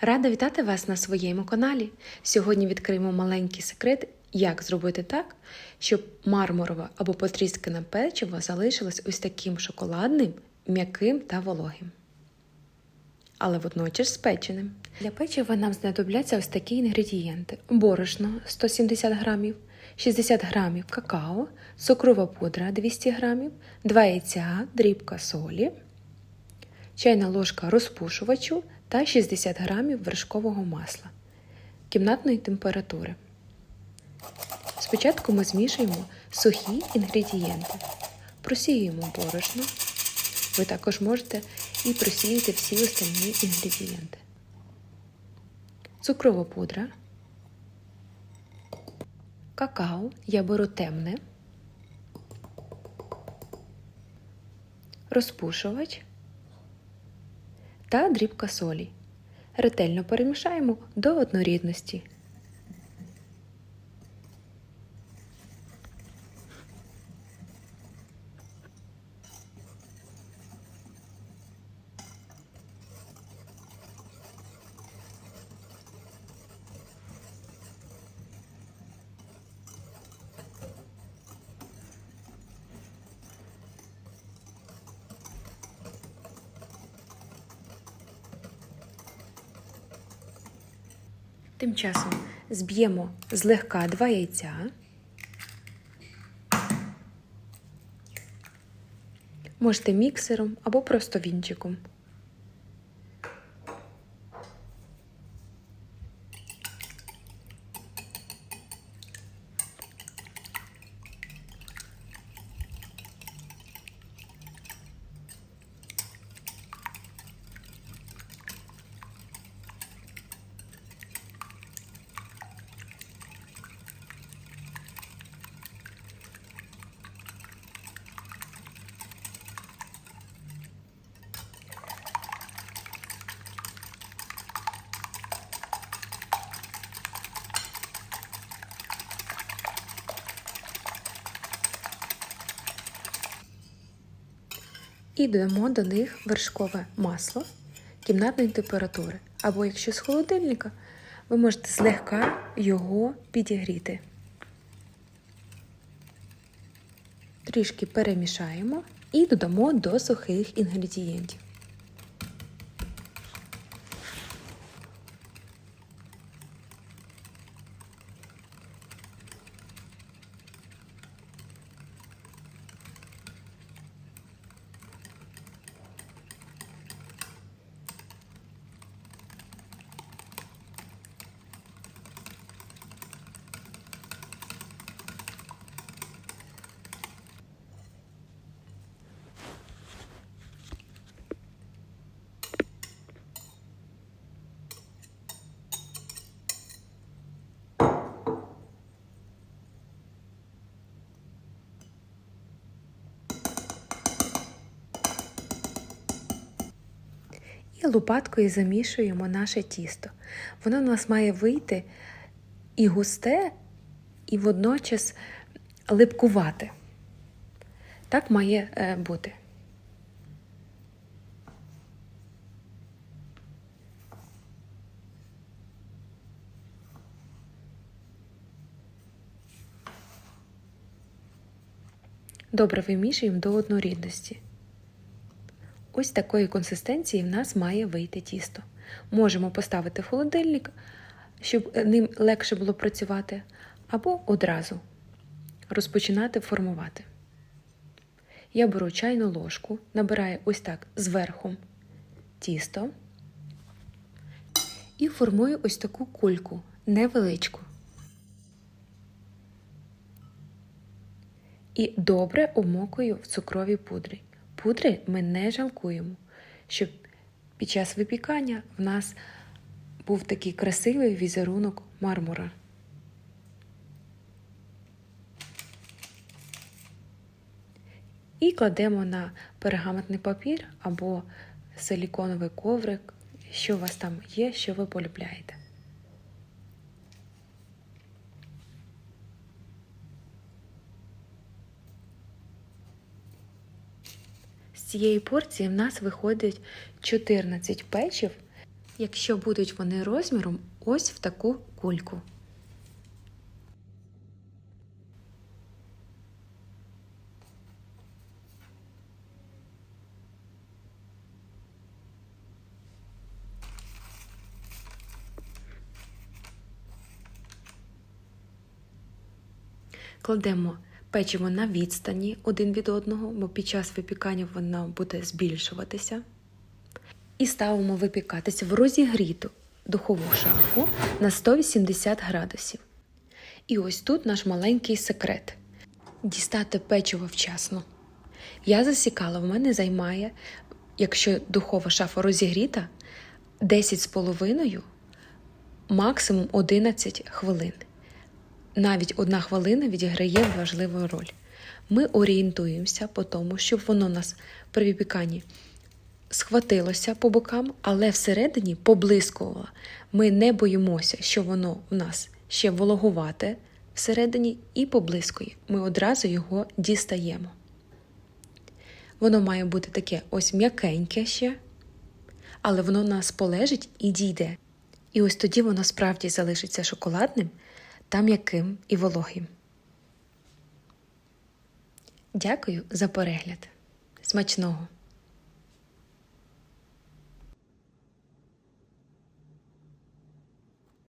Рада вітати вас на своєму каналі. Сьогодні відкриємо маленький секрет, як зробити так, щоб мармурове або потріскане печиво залишилось ось таким шоколадним, м'яким та вологим. Але водночас спеченим. Для печива нам знадобляться ось такі інгредієнти: борошно 170 грамів, 60 грамів какао, цукрова пудра 200 грамів, 2 яйця, дрібка солі, чайна ложка розпушувачу та 60 грамів вершкового масла кімнатної температури. Спочатку ми змішуємо сухі інгредієнти, просіюємо борошно. Ви також можете і просіяти всі останні інгредієнти. Цукрова пудра, какао, я беру темне, розпушувач та дрібка солі. Ретельно перемішаємо до однорідності. Тим часом зб'ємо злегка два яйця. Можете міксером або просто вінчиком. І додамо до них вершкове масло кімнатної температури. Або якщо з холодильника, ви можете злегка його підігріти. Трішки перемішаємо і додамо до сухих інгредієнтів. І лопаткою замішуємо наше тісто. Воно у нас має вийти і густе, і водночас липкувати. Так має е, бути. Добре вимішуємо до однорідності. Ось такої консистенції в нас має вийти тісто. Можемо поставити в холодильник, щоб ним легше було працювати, або одразу розпочинати формувати. Я беру чайну ложку, набираю ось так зверху тісто і формую ось таку кульку невеличку. І добре обмокую в цукровій пудрі. Пудри ми не жалкуємо, щоб під час випікання в нас був такий красивий візерунок мармура. І кладемо на пергаментний папір або силіконовий коврик, що у вас там є, що ви полюбляєте. З цієї порції в нас виходить 14 печів якщо будуть вони розміром ось в таку кульку. Кладемо печиво на відстані один від одного, бо під час випікання воно буде збільшуватися. І ставимо випікатися в розігріту духову шафу на 180 градусів. І ось тут наш маленький секрет: дістати печиво вчасно. Я засікала, в мене займає, якщо духова шафа розігріта, 10 з половиною, максимум 11 хвилин. Навіть одна хвилина відіграє важливу роль. Ми орієнтуємося по тому, щоб воно нас при випіканні схватилося по бокам, але всередині поблискувало. Ми не боїмося, що воно в нас ще вологувате всередині і поблискує. Ми одразу його дістаємо. Воно має бути таке ось м'якеньке ще, але воно нас полежить і дійде. І ось тоді воно справді залишиться шоколадним та м'яким і вологим. Дякую за перегляд. Смачного!